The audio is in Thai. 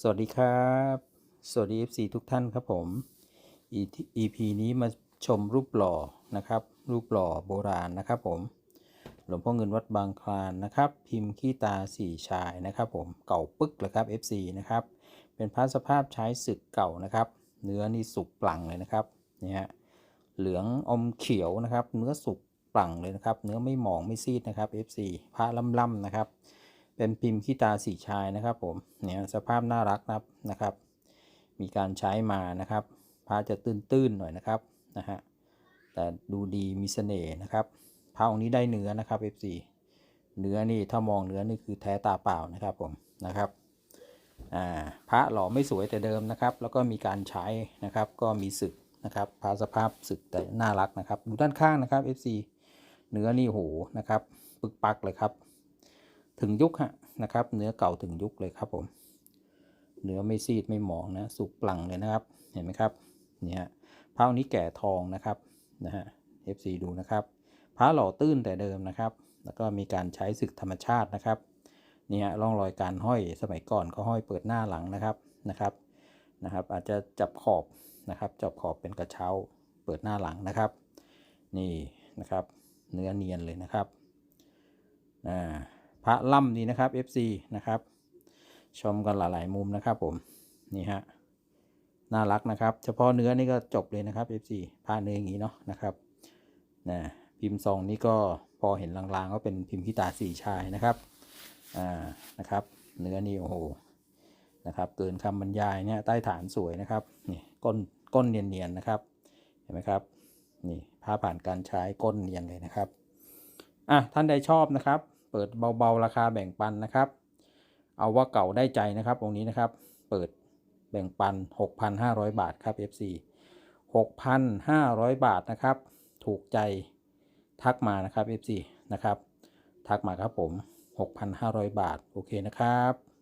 สวัสดีครับ สวัสดี FC ทุกท่านครับผม EP นี้มาชมรูปหล่อนะครับ รูปหล่อโบราณนะครับผม หลวงพ่อเงินวัดบางคลานนะครับ พิมพ์ขี้ตาสี่ชายนะครับผม เก่าปึ๊กเลยครับ FC นะครับ เป็นพระสภาพใช้ศึกเก่านะครับ เนื้อนี่สุกปลังเลยนะครับ นี่ฮะ เหลืองอมเขียวนะครับ เนื้อสุกปลังเลยนะครับ เนื้อไม่หมองไม่ซีดนะครับ FC พระล่ำๆนะครับ เป็นพิมพ์ขี้ตาสีชายนะครับผมเนี่ยสภาพน่ารักนะครับนะครับ มีการใช้มานะครับพระจะตื้นๆหน่อยนะครับนะฮะแต่ดูดีมีเสน่ห์นะครับพระองค์นี้ได้เนื้อนะครับ F4 เนื้อนี่ถ้ามองเนื้อนี่คือแท้ตาเปล่านะครับผมนะครับอ่าพระหล่อไม่สวยแต่เดิมนะครับ แล้วก็มีการใช้นะครับ ก็มีสึกนะครับพระสภาพสึกแต่น่ารักนะครับ ดูด้านข้างนะครับ F4 เนื้อนี่โหนะครับ ปึกปักเลยครับ ถึงยุคฮะนะครับ เนื้อเก่าถึงยุคเลยครับผม เนื้อไม่ซีดไม่หมองนะ สุกปลังเลยนะครับ เห็นไหมครับ เนี่ยพระนี้แก่ทองนะครับนะฮะ FC ดูนะครับ พระหล่อตื้นแต่เดิมนะครับ แล้วก็มีการใช้ศึกธรรมชาตินะครับเนี่ยร่องรอยการห้อยสมัยก่อนก็ห้อยเปิดหน้าหลังนะครับนะครับนะครับ อาจจะจับขอบนะครับ จับขอบเป็นกระเช้าเปิดหน้าหลังนะครับ นี่นะครับ เนื้อเนียนเลยนะครับอ่า พระล่ำนี้นะครับ FC นะครับ ชมกันหลายๆมุมนะครับผมนี่ฮะน่ารักนะครับ เฉพาะเนื้อนี่ก็จบเลยนะครับ FC พระเนื้ออย่างนี้เนาะนะครับนะพิมพ์ซองนี้ก็พอเห็นลางๆก็เป็นพิมพ์พิตาสีชายนะครับอ่านะครับ เนื้อนี่โอ้โหนะครับเกินคำบรรยายเนี่ยใต้ฐานสวยนะครับนี่ก้นก้นเนียนๆนะครับเห็นไหมครับนี่ผ้าผ่านการใช้ก้นเนียนเลยนะครับอะท่านใดชอบนะครับ ปิดเบาๆ ราคาแบ่งปันนะครับ เอาว่าเก่าได้ใจนะครับตรงนี้นะครับ เปิดแบ่งปัน 6,500 บาทครับ FC 6,500 บาทนะครับ ถูกใจทักมานะครับ FC นะครับ ทักมาครับผม 6,500 บาท โอเคนะครับ